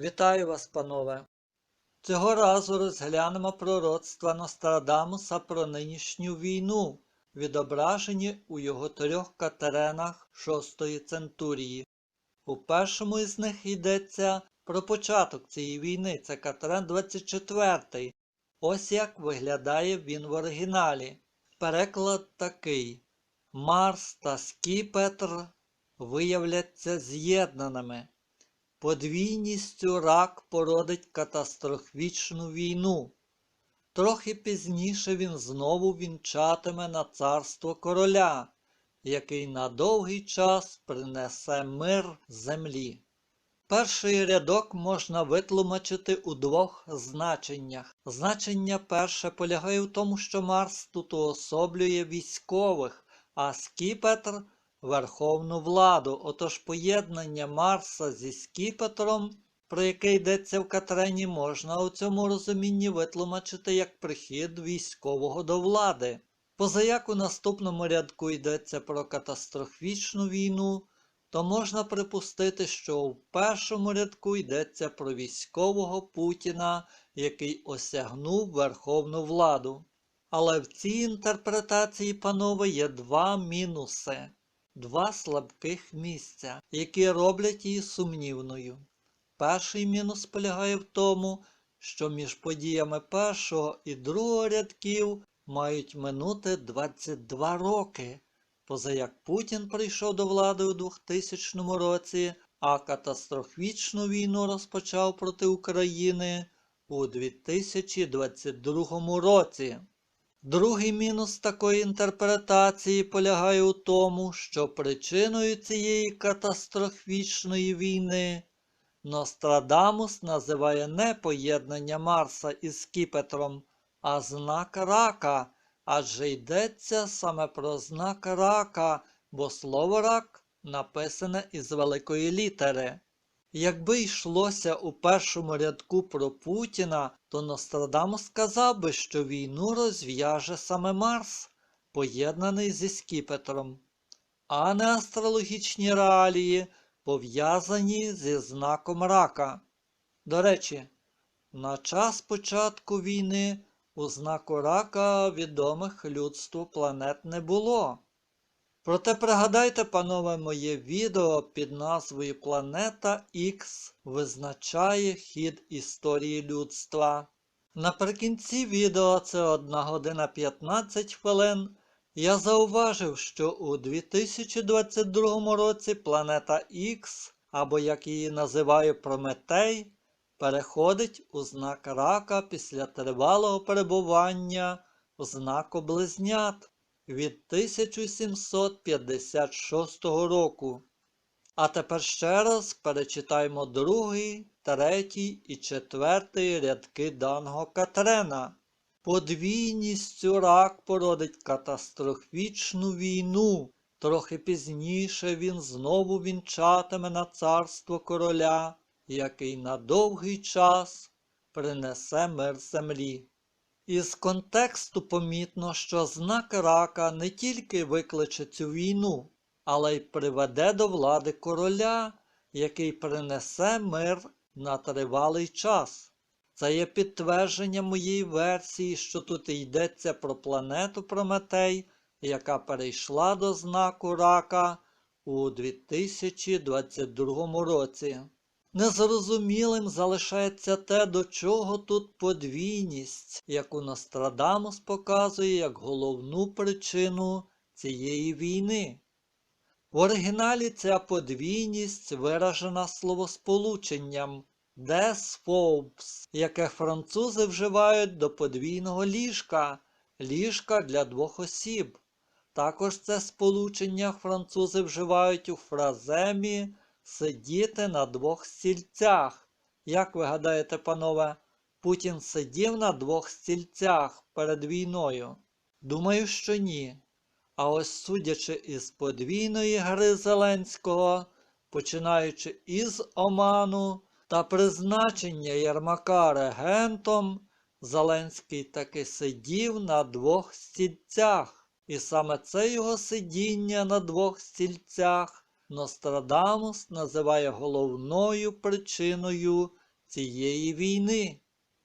Вітаю вас, панове! Цього разу розглянемо пророцтва Нострадамуса про нинішню війну, відображені у його трьох катеренах шостої центурії. У першому із них йдеться про початок цієї війни, це Катерен 24. Ось як виглядає він в оригіналі. Переклад такий: Марс та Скіпетр виявляться з'єднаними. Подвійністю рак породить катастрофічну війну. Трохи пізніше він знову вінчатиме на царство короля, який на довгий час принесе мир землі. Перший рядок можна витлумачити у двох значеннях. Значення перше полягає в тому, що Марс тут уособлює військових, а Скіпетр верховну владу. Отож поєднання Марса зі Скіпетром, про яке йдеться в Катрені, можна у цьому розумінні витлумачити як прихід військового до влади. Позаяк у наступному рядку йдеться про катастрофічну війну, то можна припустити, що в першому рядку йдеться про військового Путіна, який осягнув верховну владу. Але в цій інтерпретації, панове, є два мінуси, два слабких місця, які роблять її сумнівною. Перший мінус полягає в тому, що між подіями першого і другого рядків мають минути 22 роки, позаяк Путін прийшов до влади у 2000 році, а катастрофічну війну розпочав проти України у 2022 році. Другий мінус такої інтерпретації полягає у тому, що причиною цієї катастрофічної війни Нострадамус називає не поєднання Марса із Скіпетром, а знак рака, адже йдеться саме про знак рака, бо слово рак написане із великої літери. Якби йшлося у першому рядку про Путіна, то Нострадамус сказав би, що війну розв'яже саме Марс, поєднаний зі Скіпетром, а не астрологічні реалії, пов'язані зі знаком рака. До речі, на час початку війни у знаку рака відомих людству планет не було. Проте пригадайте, панове, моє відео під назвою Планета Х визначає хід історії людства. Наприкінці відео це 1 година 15 хвилин. Я зауважив, що у 2022 році планета Х, або як її називаю Прометей, переходить у знак рака після тривалого перебування у знаку близнят від 1756 року. А тепер ще раз перечитаємо другий, третій і четвертий рядки даного Катрена. Подвійністю рак породить катастрофічну війну. Трохи пізніше він знову вінчатиме на царство короля, який на довгий час принесе мир землі. Із контексту помітно, що знак рака не тільки викличе цю війну, але й приведе до влади короля, який принесе мир на тривалий час. Це є підтвердження моєї версії, що тут йдеться про планету Прометей, яка перейшла до знаку рака у 2022 році. Незрозумілим залишається те, до чого тут подвійність, яку Нострадамус показує як головну причину цієї війни. В оригіналі ця подвійність виражена словосполученням des Forbes, яке французи вживають до подвійного ліжка, ліжка для двох осіб. Також це сполучення французи вживають у фраземі сидіти на двох стільцях. Як ви гадаєте, панове, Путін сидів на двох стільцях перед війною? Думаю, що ні. А ось судячи із подвійної гри Зеленського, починаючи із Оману та призначення Єрмака регентом, Зеленський таки сидів на двох стільцях. І саме це його сидіння на двох стільцях Нострадамус називає головною причиною цієї війни.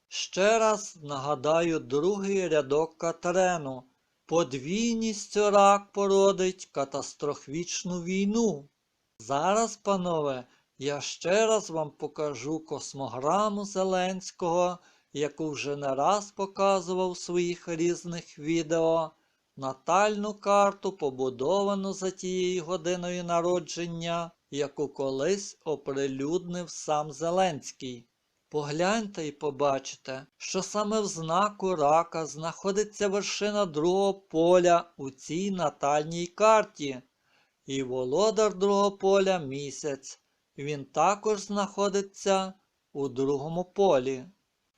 Ще раз нагадаю другий рядок Катерену. Подвійність рак породить катастрофічну війну. Зараз, панове, я ще раз вам покажу космограму Зеленського, яку вже не раз показував у своїх різних відео, натальну карту, побудовану за тією годиною народження, яку колись оприлюднив сам Зеленський. Погляньте і побачите, що саме в знаку рака знаходиться вершина другого поля у цій натальній карті. І володар другого поля місяць. Він також знаходиться у другому полі.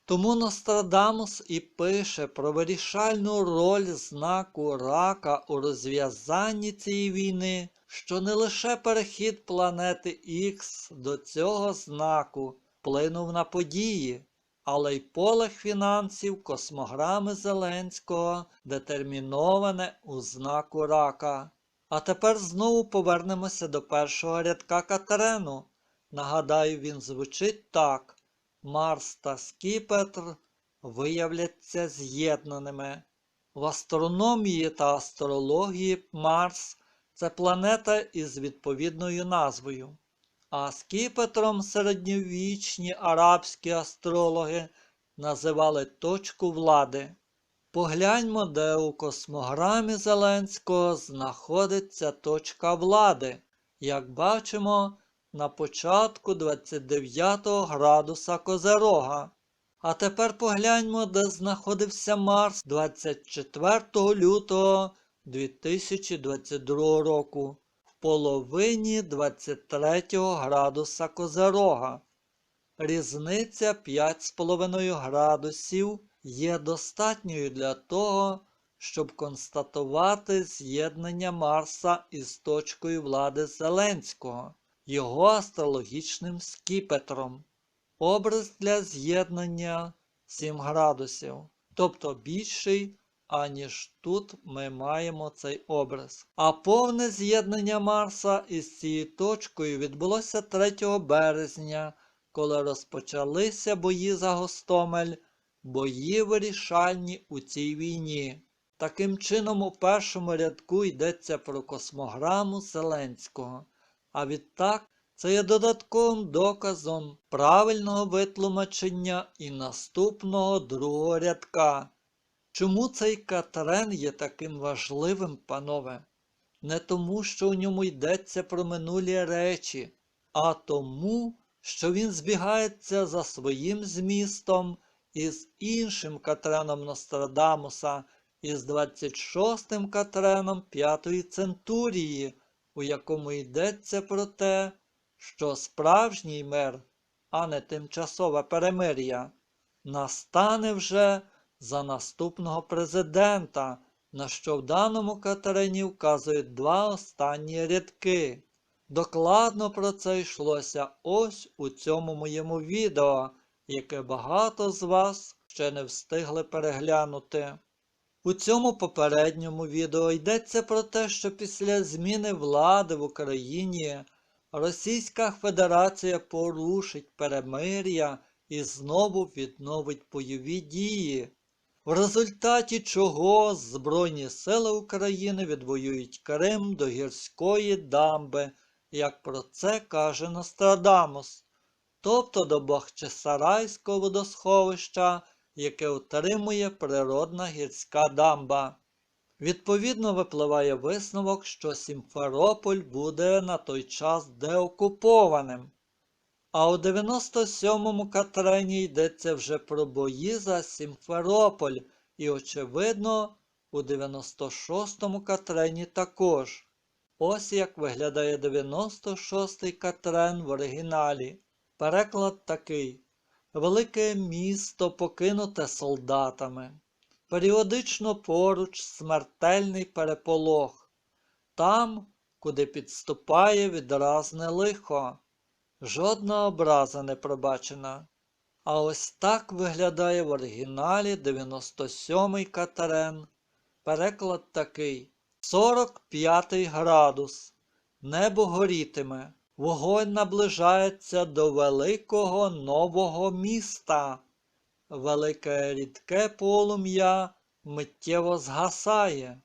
Тому Нострадамус і пише про вирішальну роль знаку рака у розв'язанні цієї війни, що не лише перехід планети Х до цього знаку вплинув на події, але й поле фінансів космограми Зеленського детерміноване у знаку рака. А тепер знову повернемося до першого рядка Катерену. Нагадаю, він звучить так: Марс та Скіпетр виявляться з'єднаними. В астрономії та астрології Марс це планета із відповідною назвою. А Скіпетром середньовічні арабські астрологи називали точку влади. Погляньмо, де у космограмі Зеленського знаходиться точка влади, як бачимо, на початку 29 градуса Козерога. А тепер погляньмо, де знаходився Марс 24 лютого 2022 року в половині 23 градуса Козерога. Різниця 5,5 градусів є достатньою для того, щоб констатувати з'єднання Марса із точкою влади Зеленського, його астрологічним скіпетром. Образ для з'єднання 7 градусів, тобто більший, аніж тут ми маємо цей образ. А повне з'єднання Марса із цією точкою відбулося 3 березня, коли розпочалися бої за Гостомель, бої вирішальні у цій війні. Таким чином, у першому рядку йдеться про космограму Зеленського, а відтак це є додатковим доказом правильного витлумачення і наступного другого рядка. Чому цей Катрен є таким важливим, панове? Не тому, що у ньому йдеться про минулі речі, а тому, що він збігається за своїм змістом із іншим Катреном Нострадамуса, із 26-м Катреном П'ятої Центурії, у якому йдеться про те, що справжній мир, а не тимчасове перемир'я, настане вже за наступного президента, на що в даному Катерині вказують два останні рядки. Докладно про це йшлося ось у цьому моєму відео, яке багато з вас ще не встигли переглянути. У цьому попередньому відео йдеться про те, що після зміни влади в Україні Російська Федерація порушить перемир'я і знову відновить бойові дії, в результаті чого Збройні сили України відвоюють Крим до гірської дамби, як про це каже Нострадамус, тобто до Бахчисарайського водосховища, яке утримує природна гірська дамба. Відповідно, випливає висновок, що Сімферополь буде на той час деокупованим. А у 97-му Катрені йдеться вже про бої за Сімферополь, і, очевидно, у 96-му Катрені також. Ось як виглядає 96-й Катрен в оригіналі. Переклад такий: Велике місто покинуте солдатами. Періодично поруч смертельний переполох, там, куди підступає відразне лихо, жодна образа не пробачена. А ось так виглядає в оригіналі 97-й Катерен. Переклад такий: 45 градус. Небо горітиме. Вогонь наближається до великого нового міста. Велике рідке полум'я миттєво згасає.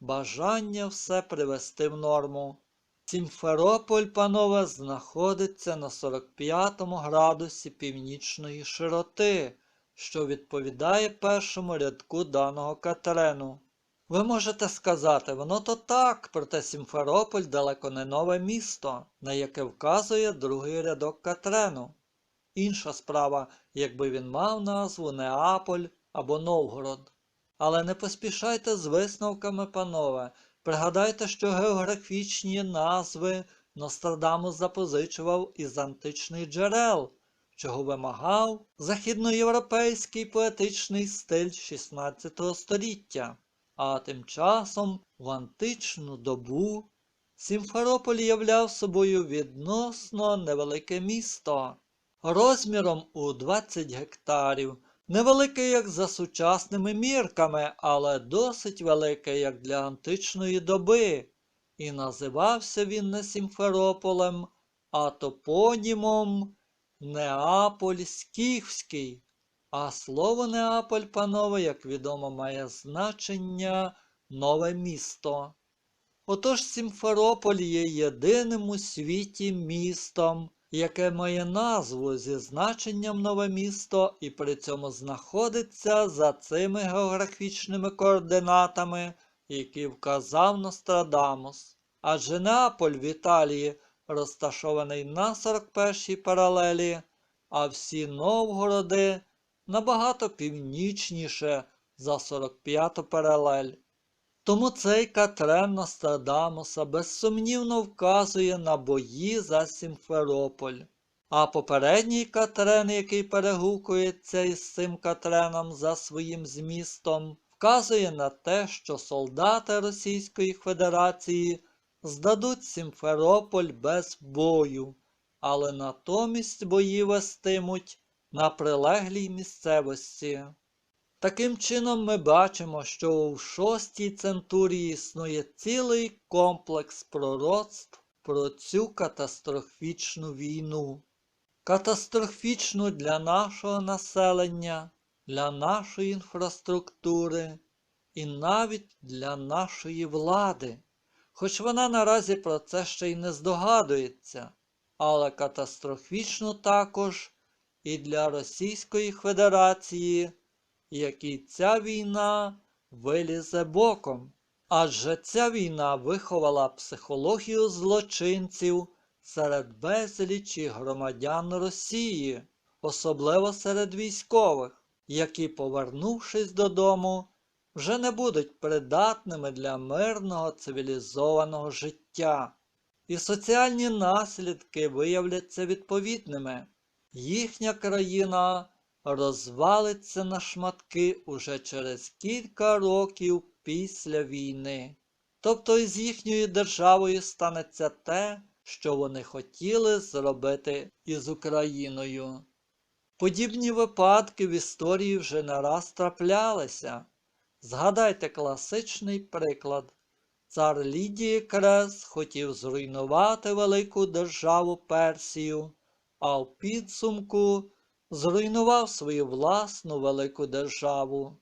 Бажання все привести в норму. Сімферополь, панове, знаходиться на 45 градусі північної широти, що відповідає першому рядку даного катерену. Ви можете сказати, воно то так, проте Сімферополь далеко не нове місто, на яке вказує другий рядок Катрену. Інша справа, якби він мав назву Неаполь або Новгород. Але не поспішайте з висновками, панове. Пригадайте, що географічні назви Нострадамус запозичував із античних джерел, чого вимагав західноєвропейський поетичний стиль XVI століття. А тим часом в античну добу Сімферополь являв собою відносно невелике місто, розміром у 20 гектарів, невелике як за сучасними мірками, але досить велике як для античної доби, і називався він не Сімферополем, а топонімом Неаполь Скіфський. А слово Неаполь, панове, як відомо, має значення нове місто. Отож Сімферополь є єдиним у світі містом, яке має назву зі значенням нове місто і при цьому знаходиться за цими географічними координатами, які вказав Нострадамус. Адже Неаполь в Італії розташований на 41-й паралелі, а всі Новгороди набагато північніше за 45-ту паралель. Тому цей Катрен Нострадамуса безсумнівно вказує на бої за Сімферополь. А попередній Катрен, який перегукується із цим Катреном за своїм змістом, вказує на те, що солдати Російської Федерації здадуть Сімферополь без бою, але натомість бої вестимуть на прилеглій місцевості. Таким чином ми бачимо, що у шостій центурії існує цілий комплекс пророцтв про цю катастрофічну війну. Катастрофічну для нашого населення, для нашої інфраструктури і навіть для нашої влади. Хоч вона наразі про це ще й не здогадується, але катастрофічну також і для Російської Федерації якій ця війна вилізе боком. Адже ця війна виховала психологію злочинців серед безлічі громадян Росії, особливо серед військових, які, повернувшись додому, вже не будуть придатними для мирного цивілізованого життя, і соціальні наслідки виявляться відповідними. Їхня країна розвалиться на шматки уже через кілька років після війни. Тобто із їхньою державою станеться те, що вони хотіли зробити із Україною. Подібні випадки в історії вже не раз траплялися. Згадайте класичний приклад. Цар Лідії Крес хотів зруйнувати велику державу Персію, а в підсумку зруйнував свою власну велику державу.